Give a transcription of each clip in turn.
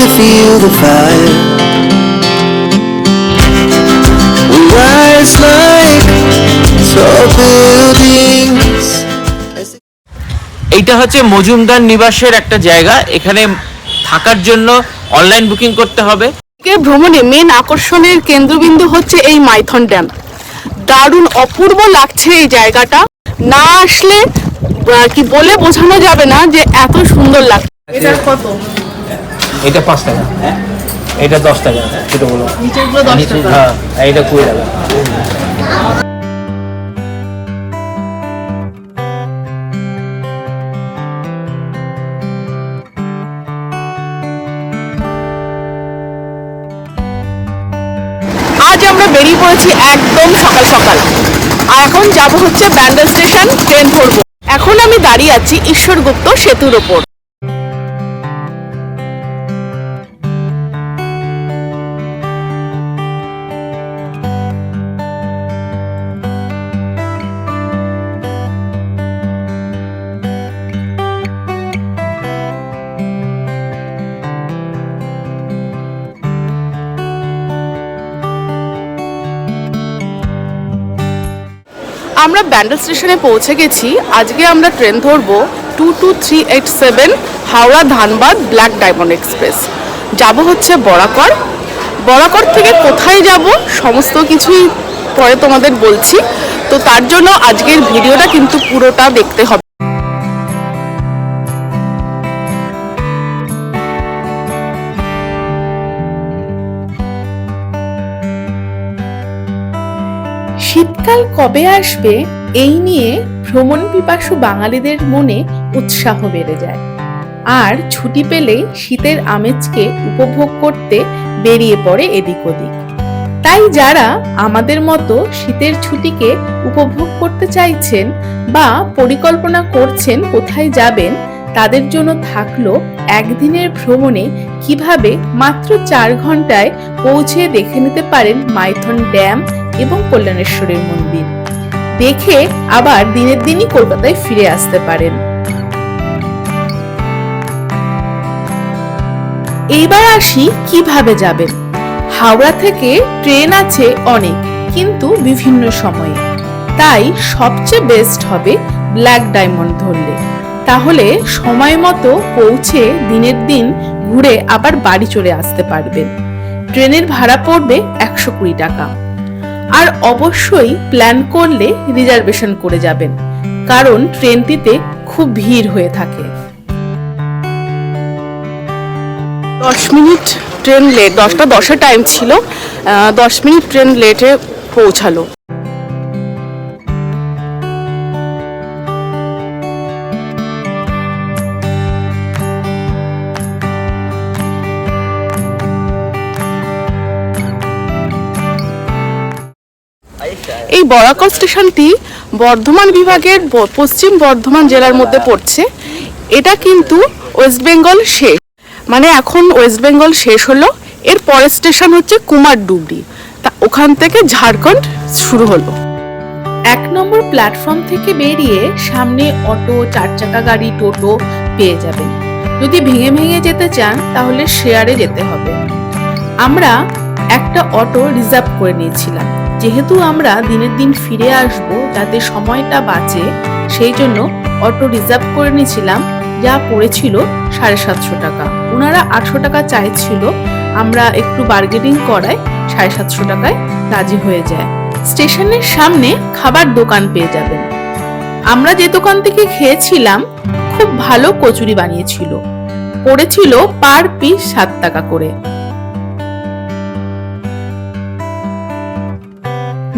to feel the fire. We rise like tall buildings. এইটা হচ্ছে মজুমদার নিবাসের একটা জায়গা। এখানে থাকার জন্য অনলাইন বুকিং করতে হবে। ভ্রমণে মেন আকর্ষণের কেন্দ্রবিন্দু হচ্ছে এই মাইথন ড্যাম। দারুণ অপূর্ব লাগছে এই জায়গাটা। না আসলে কি বলে বোঝানো যাবে না যে এত সুন্দর লাগছে। এটা কত? এটা পাঁচ টাকা। এটা দশ টাকা ছোটগুলো। হ্যাঁ এটা কুড়ি টাকা। আজ আমরা বেরিয়ে পড়েছি একদম সকাল সকাল। আর এখন যাব হচ্ছে ব্যান্ডেল স্টেশন ট্রেন ধরবো। এখন আমি দাঁড়িয়ে আছি ঈশ্বরগুপ্ত সেতুর ওপর। আমরা ব্যান্ডেল স্টেশনে পৌঁছে গেছি। আজকে আমরা ট্রেন ধরবো two two three eight seven Howrah Dhanbad black diamond express. যাব হচ্ছে বরাকর। বরাকর থেকে কোথায় যাব সমস্ত কিছুই পরে তোমাদের বলছি। তো তার জন্য আজকের ভিডিওটা কিন্তু পুরোটা দেখতে হবে। শীতকাল কবে আসবে, এই নিয়ে ভ্রমণ পিপাসু বাঙালিদের মনে উৎসাহ বেড়ে যায়। আর ছুটি পেলেই শীতের আমেজকে উপভোগ করতে বেরিয়ে পড়ে এদিক ওদিক। তাই যারা আমাদের মতো শীতের ছুটিকে উপভোগ করতে চাইছেন বা পরিকল্পনা করছেন কোথায় যাবেন তাদের জন্য থাকল একদিনের ভ্রমণে কীভাবে মাত্র চার ঘন্টায় পৌঁছে দেখে নিতে পারেন মাইথন ড্যাম এবং কল্যাণেশ্বরের মন্দির। দেখে আবার দিনের দিনই কলকাতায় ফিরে আসতে পারেন। এইবার আসি কীভাবে যাবেন। হাওড়া থেকে ট্রেন আছে অনেক, কিন্তু বিভিন্ন সময়ে। তাই সবচেয়ে বেস্ট হবে ব্ল্যাক ডায়মন্ড ধরলে। তাহলে সময় মতো পৌঁছে দিনের দিন ঘুরে আবার বাড়ি চলে আসতে পারবেন। ট্রেনের ভাড়া পড়বে একশো কুড়ি টাকা। আর অবশ্যই প্ল্যান করলে রিজার্ভেশন করে যাবেন, কারণ ট্রেনটিতে খুব ভিড় হয়ে থাকে। দশ মিনিট ট্রেন লেট দশটা দশের টাইম ছিল দশ মিনিট ট্রেন লেটে পৌঁছালো। এই বরাকর স্টেশনটি বর্ধমান বিভাগের পশ্চিম বর্ধমান জেলার মধ্যে পড়ছে। এটা কিন্তু ওয়েস্ট বেঙ্গল শেষ। মানে এখন ওয়েস্ট বেঙ্গল শেষ হলো। এর পরের স্টেশন হচ্ছে কুমারডুবরি তা ওখান থেকে ঝাড়খণ্ড শুরু হলো। এক নম্বর প্ল্যাটফর্ম থেকে বেরিয়ে সামনে অটো চার চাকা গাড়ি, টোটো পেয়ে যাবেন। যদি ভেঙে ভেঙে যেতে চান, তাহলে শেয়ারে যেতে হবে। আমরা একটা অটো রিজার্ভ করে নিয়েছিলাম। যেহেতু আমরা দিনের দিন ফিরে আসব, যাতে সময়টা বাঁচে, সেই জন্য অটো রিজার্ভ করে নিয়েছিলাম, যা পড়েছিল সাড়ে সাতশো টাকা। ওনারা আটশো টাকা চাইছিল, আমরা একটু বার্গেনিং করায় সাড়ে সাতশো টাকায় রাজি হয়ে যায়। স্টেশনের সামনে খাবার দোকান পেয়ে যাবেন। আমরা যে দোকান থেকে খেয়েছিলাম, খুব ভালো কচুরি বানিয়েছিল। পড়েছিল পার পিস সাত টাকা করে।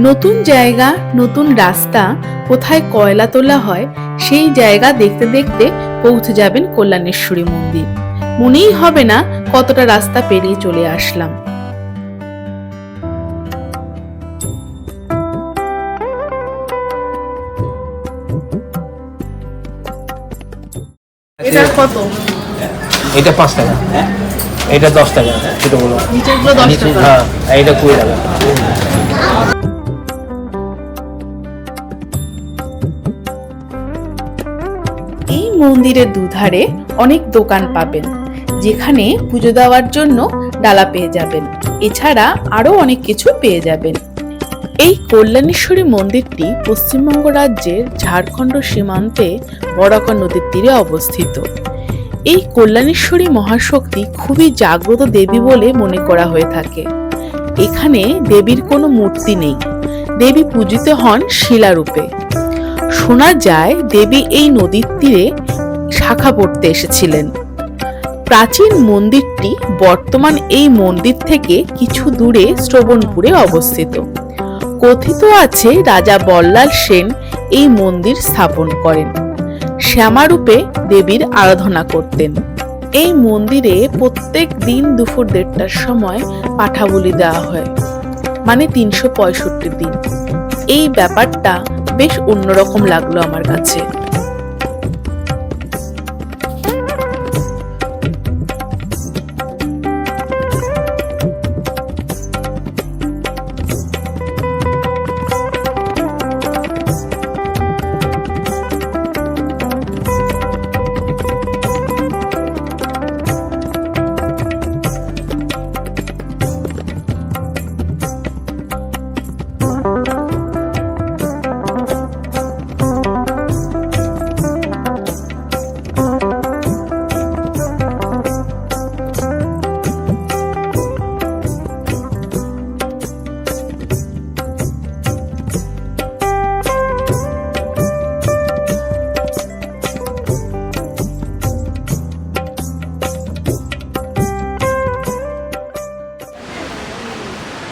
নতুন জায়গা নতুন রাস্তা কোথায় কয়লা তোলা হয় সেই জায়গা দেখতে দেখতে পৌঁছে যাবেন কল্যাণেশ্বরী মন্দির। মনেই হবে না কতটা রাস্তা পেরিয়ে চলে আসলাম। এটা কত? এটা পাঁচ টাকা। এটা দশ টাকা নিচেগুলো দশ টাকা। হ্যাঁ আর এটা কুড়ি টাকা। মন্দিরের দুধারে অনেক দোকান পাবেন, যেখানে পুজো দেওয়ার জন্য ডালা পেয়ে যাবেন। এছাড়া আরও অনেক কিছু পেয়ে যাবেন। এই কল্যাণেশ্বরী মন্দিরটি পশ্চিমবঙ্গ রাজ্যের ঝাড়খণ্ড সীমান্তে বরাকর নদীর তীরে অবস্থিত। এই কল্যাণেশ্বরী মহাশক্তি খুবই জাগ্রত দেবী বলে মনে করা হয়ে থাকে। এখানে দেবীর কোনো মূর্তি নেই। দেবী পূজিত হন শিলারূপে। শোনা যায় দেবী এই নদীর তীরে শাখা পড়তে এসেছিলেন। প্রাচীন মন্দিরটি বর্তমান এই মন্দির থেকে কিছু দূরে শ্রবণপুরে অবস্থিত। কথিত আছে রাজা বল্লাল সেন এই মন্দির স্থাপন করেন। শ্যামারূপে দেবীর আরাধনা করতেন। এই মন্দিরে প্রত্যেক দিন দুপুর দেড়টার সময় পাঠা বলি দেওয়া হয় মানে তিনশো পঁয়ষট্টি দিন। এই ব্যাপারটা বেশ অন্যরকম লাগল আমার কাছে।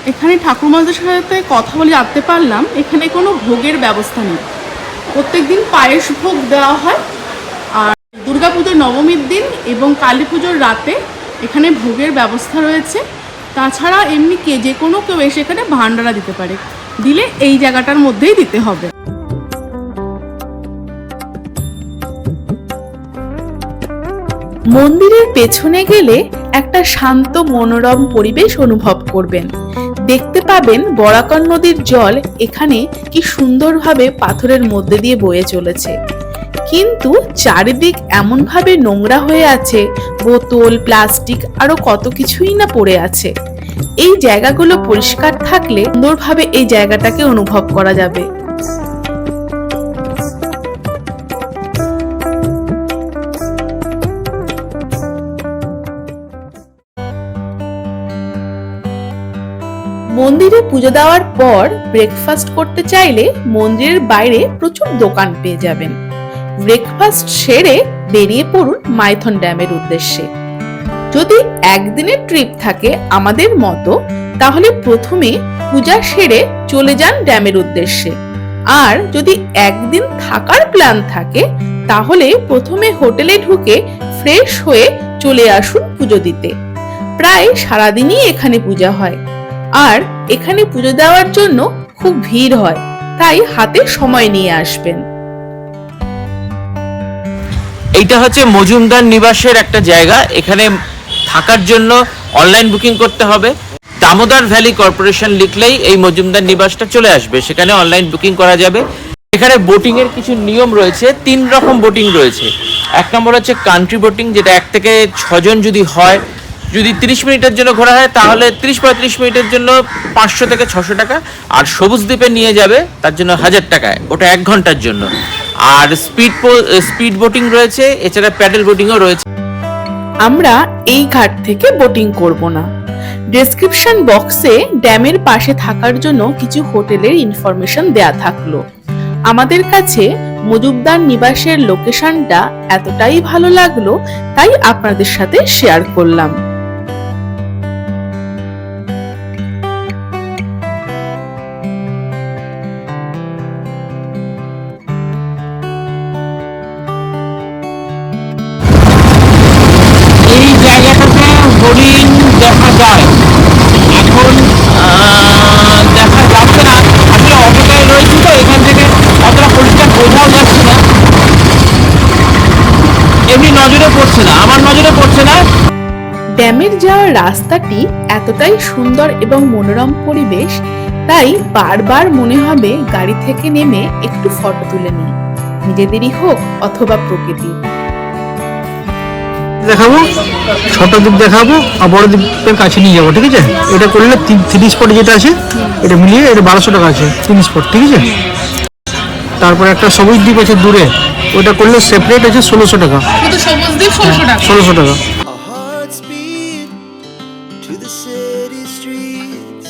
এখানে ঠাকুরমাদের সাথে কথা বলে জানতে পারলাম, এখানে কোনো ভোগের ব্যবস্থা নেই। প্রত্যেকদিন পায়েস ভোগ দেওয়া হয়, আর দুর্গাপুজোর নবমীর দিন এবং কালী পুজোর রাতে এখানে ভোগের ব্যবস্থা রয়েছে। তাছাড়া এমনি কে যে কোনো কেউ এসে এখানে ভান্ডারা দিতে পারে। দিলে এই জায়গাটার মধ্যেই দিতে হবে। মন্দিরের পেছনে গেলে একটা শান্ত মনোরম পরিবেশ অনুভব করবেন। দেখতে পাবেন বরাকর নদীর জল এখানে কি সুন্দরভাবে পাথরের মধ্যে দিয়ে বয়ে চলেছে। কিন্তু চারিদিক এমনভাবে নোংরা হয়ে আছে, বোতল, প্লাস্টিক আরও কত কিছুই না পড়ে আছে। এই জায়গাগুলো পরিষ্কার থাকলে সুন্দরভাবে এই জায়গাটাকে অনুভব করা যাবে। পুজো দেওয়ার পর ব্রেকফাস্ট করতে চাইলে মন্দিরের বাইরে প্রচুর দোকান পেয়ে যাবেন। ব্রেকফাস্ট সেরে বেরিয়ে পড়ুন মাইথন ড্যামের উদ্দেশ্যে। যদি একদিনের ট্রিপ থাকে আমাদের মতো, তাহলে প্রথমে পূজা সেরে চলে যান ড্যামের উদ্দেশ্যে। আর যদি একদিন থাকার প্ল্যান থাকে, তাহলে প্রথমে হোটেলে ঢুকে ফ্রেশ হয়ে চলে আসুন পুজো দিতে। প্রায় সারাদিনই এখানে পূজা হয়। আর এখানে পুজো দেওয়ার জন্য খুব ভিড় হয়, তাই হাতে সময় নিয়ে আসবেন। এইটা হচ্ছে মজুমদার নিবাসের একটা জায়গা, এখানে থাকার জন্য অনলাইন বুকিং করতে হবে। দামোদর ভ্যালি কর্পোরেশন লিখলেই এই মজুমদার নিবাসটা চলে আসবে, সেখানে অনলাইন বুকিং করা যাবে। এখানে বোটিং এর কিছু নিয়ম রয়েছে, তিন রকম বোটিং রয়েছে। এক নম্বর হচ্ছে কান্ট্রি বোটিং যেটা এক থেকে ছজন যদি হয় যদি তিরিশ মিনিটের জন্য ঘোরা হয়, তাহলে তিরিশ পঁয়ত্রিশ মিনিটের জন্য পাঁচশো থেকে ছশো টাকা। আর সবুজ দ্বীপে নিয়ে যাবে, তার জন্য হাজার টাকায়। ওটা এক ঘণ্টার জন্য। আর স্পিড স্পিড বোটিং রয়েছে, এছাড়া প্যাডেল বোটিংও রয়েছে। আমরা এই ঘাট থেকে বোটিং করব না। ডেসক্রিপশন বক্সে ড্যামের পাশে থাকার জন্য কিছু হোটেলের ইনফরমেশন দেয়া থাকল। আমাদের কাছে মজুবদার নিবাসের লোকেশনটা এতটাই ভালো লাগল, তাই আপনাদের সাথে শেয়ার করলাম। পড়ছে না ড্যামের যাওয়ার রাস্তাটি এতটাই সুন্দর এবং মনোরম পরিবেশ, তাই বারবার মনে হবে গাড়ি থেকে নেমে একটু ফটো তুলে নিই। নিজেদেরই হোক অথবা প্রকৃতির দেখাবো? ছোট দ্বীপ দেখাবো আর বড় দ্বীপের কাছে নিয়ে যাব, ঠিক আছে? এটা করলে থ্রি স্পট যেটা আছে, এটা মিলিয়ে এটা বারোশো টাকা আছে, তিন স্পট ঠিক আছে? তারপরে একটা সবুজ দ্বীপ আছে দূরে। ওটা করলে সেপারেট আছে ষোলোশো টাকা শুধু সবুজ দ্বীপ ষোলোশো টাকা ষোলোশো টাকা Our hearts beat to the city streets.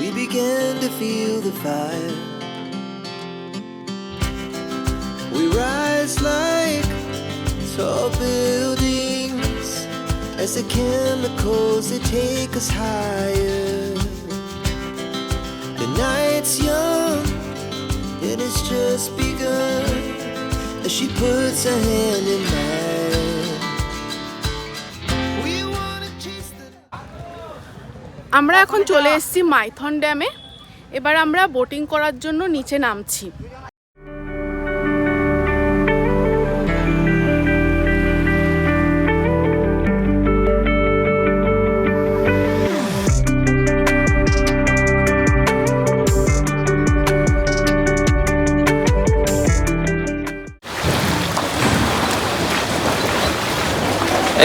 We began to feel the fire. We rise like tall buildings as the chemicals they take us higher. The night's young and it's just begun She puts her hand in আমরা এখন চলে এসেছি মাইথন ড্যামে। এবার আমরা boating করার জন্য নিচে নামছি।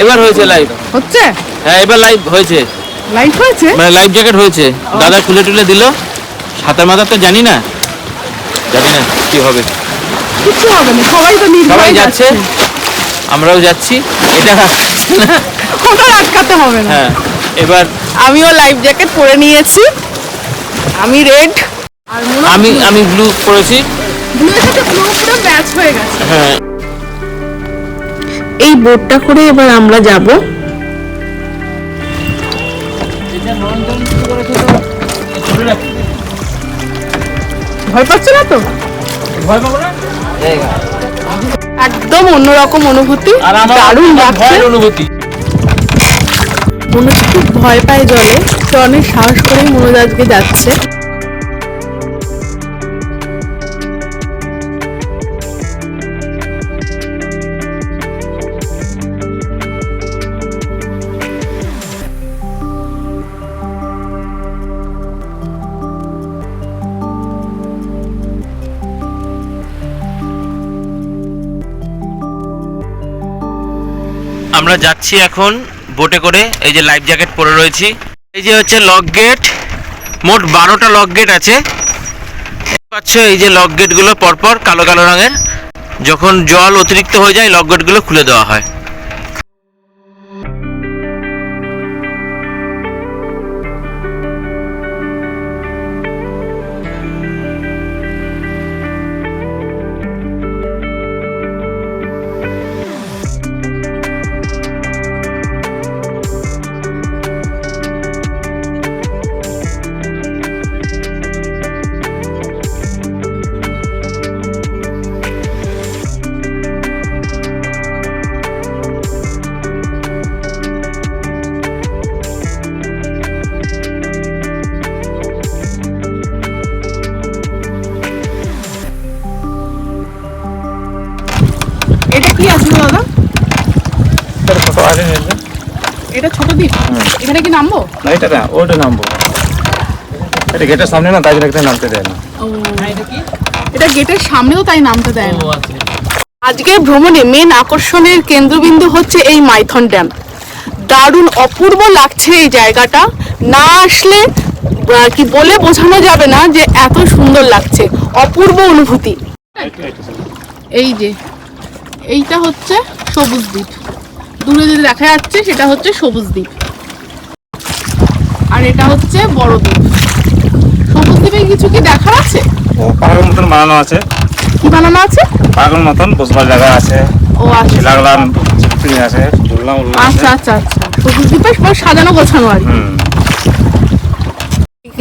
এবার হয়েছে লাইভ হচ্ছে? হ্যাঁ এবার লাইভ হয়েছে। লাইভ হয়েছে? মানে লাইফ জ্যাকেট হয়েছে। দাদা খুলে টুলে দিল। সাঁতার মাথার তো জানি না। জানি না কি হবে। কিছু হবে না সবাই তো নির্ভয় যাচ্ছে। আমরাও যাচ্ছি। এটা ওটা আটকাতে হবে না। হ্যাঁ এবার আমিও লাইফ জ্যাকেট পরে নিয়েছি। আমি রেড আর আমি আমি ব্লু পরেছি। ব্লু সাথে ব্লু পুরো ম্যাচ হয়ে গেছে। হ্যাঁ। এই বোটটা করে এবার আমরা যাব। ভয় পাচ্ছে না তো? ভয় পাবো না একদম অন্যরকম অনুভূতি দারুণ লাগছে। অনুভূতি। মনোজ খুব ভয় পায় জলে সে অনেক সাহস করেই মনোজ আজকে যাচ্ছে। আমরা যাচ্ছি এখন বোটে করে, এই যে লাইফ জ্যাকেট পরে রয়েছি। এই যে হচ্ছে লক গেট মোট বারোটা লক গেট আছে। পাচ্ছ, এই যে লক গেটগুলো পরপর কালো কালো রঙের, যখন জল অতিরিক্ত হয়ে যায় লক গেটগুলো খুলে দেওয়া হয়। নামবো? না এটা না ওটা নামবো। এটা গেটের সামনে না তাই জন্য এখানে নামতে দেয় না। এটা গেটের সামনেও তাই নামতে দেয় না। আজকের ভ্রমণে মেন আকর্ষণের কেন্দ্রবিন্দু হচ্ছে এই মাইথন ড্যাম। দারুণ অপূর্ব লাগছে এই জায়গাটা। না আসলে কি বলে বোঝানো যাবে না যে এত সুন্দর লাগছে। অপূর্ব অনুভূতি। এই যে এইটা হচ্ছে সবুজ দ্বীপ। দূরে যদি দেখা যাচ্ছে সেটা হচ্ছে সবুজ দ্বীপ। আর এটা হচ্ছে বড় দ্বীপ। সবুজ দ্বীপে কিছু কি দেখার আছে? ও পাহাড়ের মতন বানানো আছে। কি বানানো আছে? পাহাড়ের মতন বসবার জায়গা আছে। ও আচ্ছা। লাগলাম আছে উল্লা আছে। আচ্ছা আচ্ছা আচ্ছা। সবুজ দ্বীপে সাজানো গোছানো আর হুম।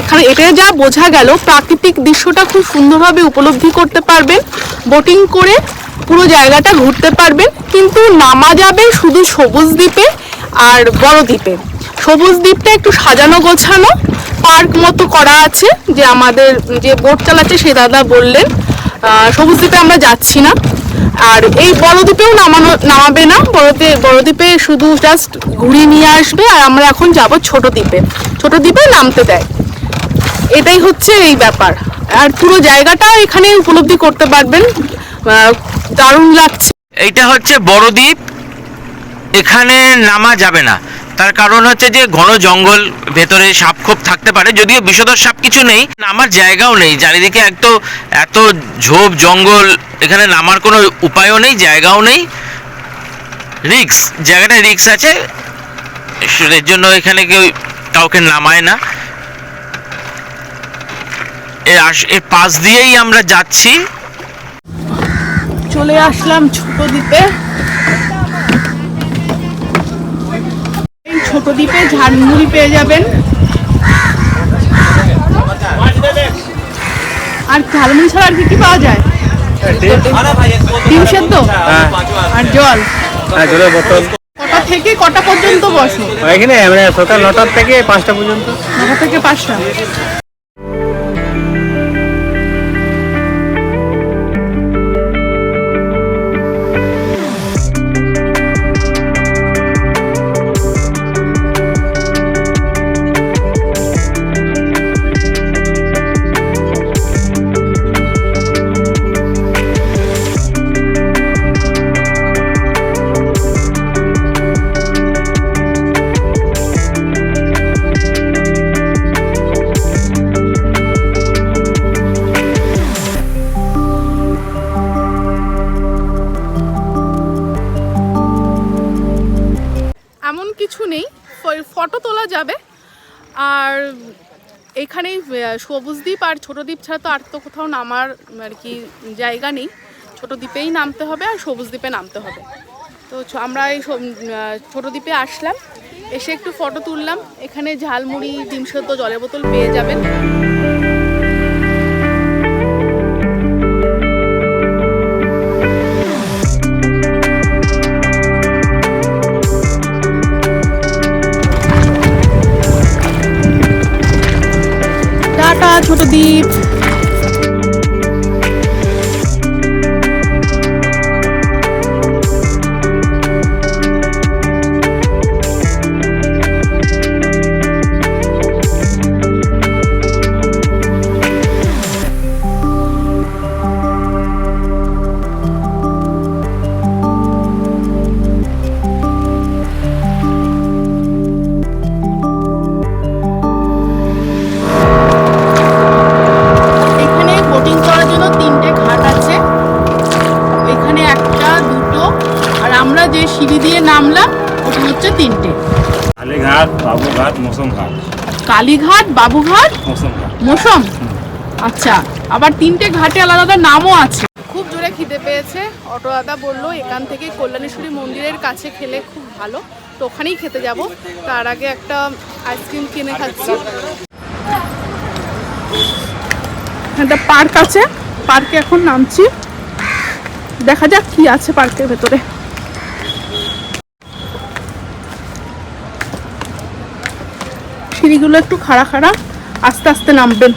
এখানে এটা যা বোঝা গেল প্রাকৃতিক দৃশ্যটা খুব সুন্দরভাবে উপলব্ধি করতে পারবেন বোটিং করে পুরো জায়গাটা ঘুরতে পারবেন কিন্তু নামা যাবে শুধু সবুজ দ্বীপে আর বড় দ্বীপে। সবুজ দ্বীপটা একটু সাজানো গোছানো, পার্ক মতো করা আছে, যে আমাদের যে বোট চালাচ্ছে সে দাদা বললেন। সবুজ দ্বীপে আমরা যাচ্ছি না। আর এই বড়দ্বীপেও নামানো, নামাবে না। বড়তে বড়দ্বীপে শুধু জাস্ট ঘুরিয়ে নিয়ে আসবে আর আমরা এখন যাব ছোট দ্বীপে। ছোট দ্বীপে নামতে দেয়। এটাই হচ্ছে এই ব্যাপার। আর পুরো জায়গাটা এখানে উপলব্ধি করতে পারবেন। দারুণ লাগছে। এইটা হচ্ছে বড়দ্বীপ এখানে নামা যাবে না। তার কারণ হচ্ছে যে ঘন জঙ্গল, ভেতরে সাপ খোপ থাকতে পারে, যদিও বিষধর সাপ কিছু নেই। নামার জায়গাও নেই, চারিদিকে এত এত ঝোপ, জঙ্গল, এখানে নামার কোনো উপায়ও নেই, জায়গাও নেই। রিক্স, জায়গাটা রিক্স আছে, এর জন্য এখানে কেউ কাউকে নামায় না। এর পাশ দিয়েই আমরা যাচ্ছি। চলে আসলাম ছোট দ্বীপে। ছোট ঝালমুড়ি পেয়ে যাবেন। আর ঝালমুড়ি ছাড়া আর কি কি পাওয়া যায়? ডিম সেদ্ধ? আর জল? হ্যাঁ জলের বোতল। কটা থেকে কটা পর্যন্ত বসে? এখানে মানে সকাল নটার থেকে পাঁচটা পর্যন্ত। নটা থেকে পাঁচটা? এমন কিছু নেই। ফটো তোলা যাবে। আর এখানেই আহ, সবুজ দ্বীপ আর ছোটো দ্বীপ ছাড়া তো আর তো কোথাও নামার আর কি জায়গা নেই। ছোটো দ্বীপেই নামতে হবে আর সবুজ দ্বীপে নামতে হবে। তো আমরা এই আহ, দ্বীপে আসলাম। এসে একটু ফটো তুললাম। এখানে ঝালমুড়ি ডিম সেদ্ধ জলের বোতল পেয়ে যাবেন। বাবুঘাট? মৌসুম ঘাট। মৌসুম? আচ্ছা আবার তিনটে ঘাটে আলাদা আলাদা নামও আছে। খুব জোরে খিদে পেয়েছে অটো দাদা বলল এখান থেকে কল্যাণেশ্বরী মন্দিরের কাছে খেলে খুব ভালো তো ওখানেই খেতে যাব। তার আগে একটা আইসক্রিম কিনে খাচ্ছি। একটা পার্ক আছে। পার্কে এখন নামছি। দেখা যাক কি আছে পার্কের ভেতরে। সিঁড়িগুলো একটু খাড়া খাড়া, আস্তে আস্তে নামবেন।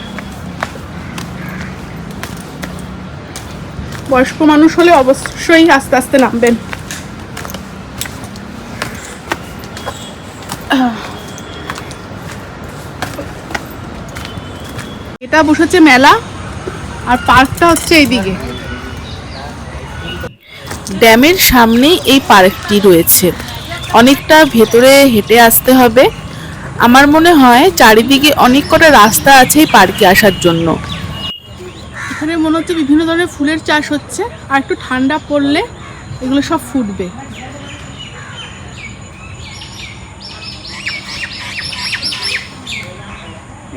বয়স্ক মানুষ হলে অবশ্যই আস্তে আস্তে নামবেন। এটা বসেছে মেলা, আর পার্কটা হচ্ছে এইদিকে। ড্যামের সামনেই এই পার্কটি রয়েছে। অনেকটা ভেতরে হেঁটে আসতে হবে। আমার মনে হয় চারিদিকে অনেক কটা রাস্তা আছে এই পার্কে আসার জন্য। এখানে মনে হচ্ছে বিভিন্ন ধরনের ফুলের চাষ হচ্ছে আর একটু ঠান্ডা পড়লে এগুলো সব ফুটবে।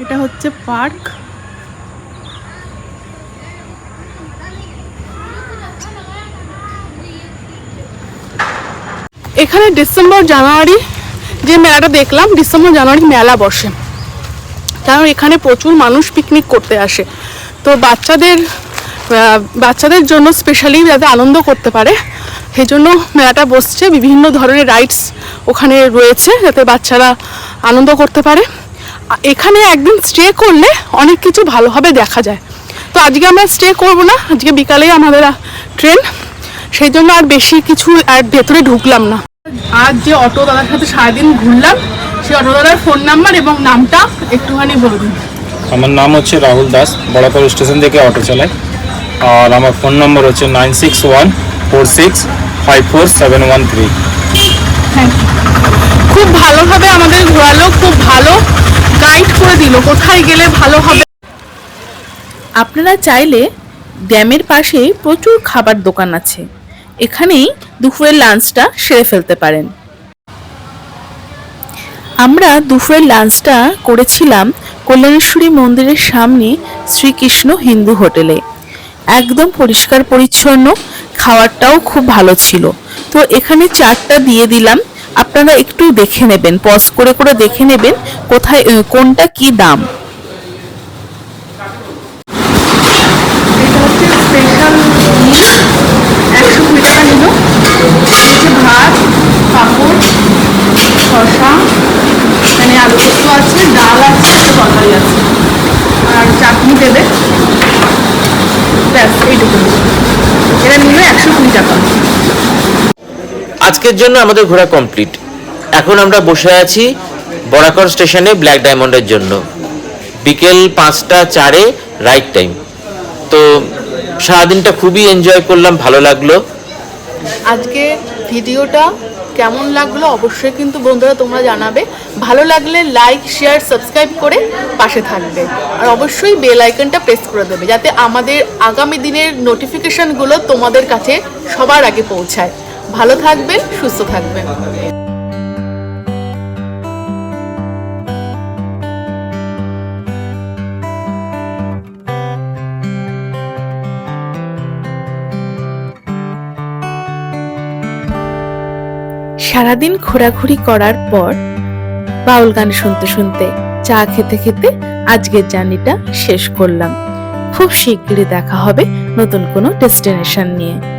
এটা হচ্ছে পার্ক। এখানে ডিসেম্বর জানুয়ারি যে মেলাটা দেখলাম, ডিসেম্বর জানুয়ারি মেলা বসে। কারণ এখানে প্রচুর মানুষ পিকনিক করতে আসে। তো বাচ্চাদের বাচ্চাদের জন্য স্পেশালি যাতে আনন্দ করতে পারে সেই জন্য মেলাটা বসছে। বিভিন্ন ধরনের রাইডস ওখানে রয়েছে, যাতে বাচ্চারা আনন্দ করতে পারে। এখানে একদিন স্টে করলে অনেক কিছু ভালোভাবে দেখা যায়। তো আজকে আমরা স্টে করব না, আজকে বিকালেই আমাদের ট্রেন সেই জন্য আর বেশি কিছু আর ভেতরে ঢুকলাম না। আজ যে অটো দাদার সাথে সারাদিন ঘুরলাম সেই অটো দাদার ফোন নাম্বার এবং নামটা একটুখানি বলে দিন আমার নাম হচ্ছে রাহুল দাস বড়াপুর স্টেশন থেকে অটো চালাই। আর আমার ফোন নম্বর হচ্ছে nine six one four six five four seven one three খুব ভালোভাবে আমাদের ঘোরালো খুব ভালো গাইড করে দিল কোথায় গেলে ভালো হবে। আপনারা চাইলে ড্যামের পাশে প্রচুর খাবার দোকান আছে। এখানেই দুপুরের লাঞ্চটা সেরে ফেলতে পারেন। আমরা দুপুরের লাঞ্চটা করেছিলাম কল্যাণেশ্বরী মন্দিরের সামনে শ্রীকৃষ্ণ হিন্দু হোটেলে। একদম পরিষ্কার পরিচ্ছন্ন, খাওয়ারটাও খুব ভালো ছিল। তো এখানে চারটা দিয়ে দিলাম। আপনারা একটু দেখে নেবেন পজ করে করে দেখে নেবেন কোথায়, কোনটা কি দাম এটা হচ্ছে স্পেশাল একশো কুড়ি টাকা নিল হচ্ছে ভাত পাঁপড় শসা মানে আলু পোস্ত আছে ডাল আছে একটা তরকারি আছে আর চাটনি দেবে ব্যাস এইটুকু এটা নিল একশো কুড়ি টাকা আজকের জন্য আমাদের ঘোরা কমপ্লিট। এখন আমরা বসে আছি বরাকর স্টেশনে ব্ল্যাক ডায়মন্ডের জন্য। বিকেল পাঁচটা চারে রাইট টাইম তো সারাদিনটা খুবই এনজয় করলাম, ভালো লাগল। আজকে ভিডিওটা কেমন লাগল অবশ্যই কিন্তু বন্ধুরা তোমরা জানাবে। ভালো লাগলে লাইক শেয়ার সাবস্ক্রাইব করে পাশে থাকবে। আর অবশ্যই বেল আইকনটা প্রেস করে দেবে, যাতে আমাদের আগামী দিনের নোটিফিকেশনগুলো তোমাদের কাছে সবার আগে পৌঁছায়। ভালো থাকবেন, সুস্থ থাকবেন। সারাদিন ঘোরাঘুরি করার পর বাউল গান শুনতে শুনতে চা খেতে খেতে আজকের জার্নিটা শেষ করলাম। খুব শিগগিরই দেখা হবে নতুন কোনো ডেস্টিনেশন নিয়ে।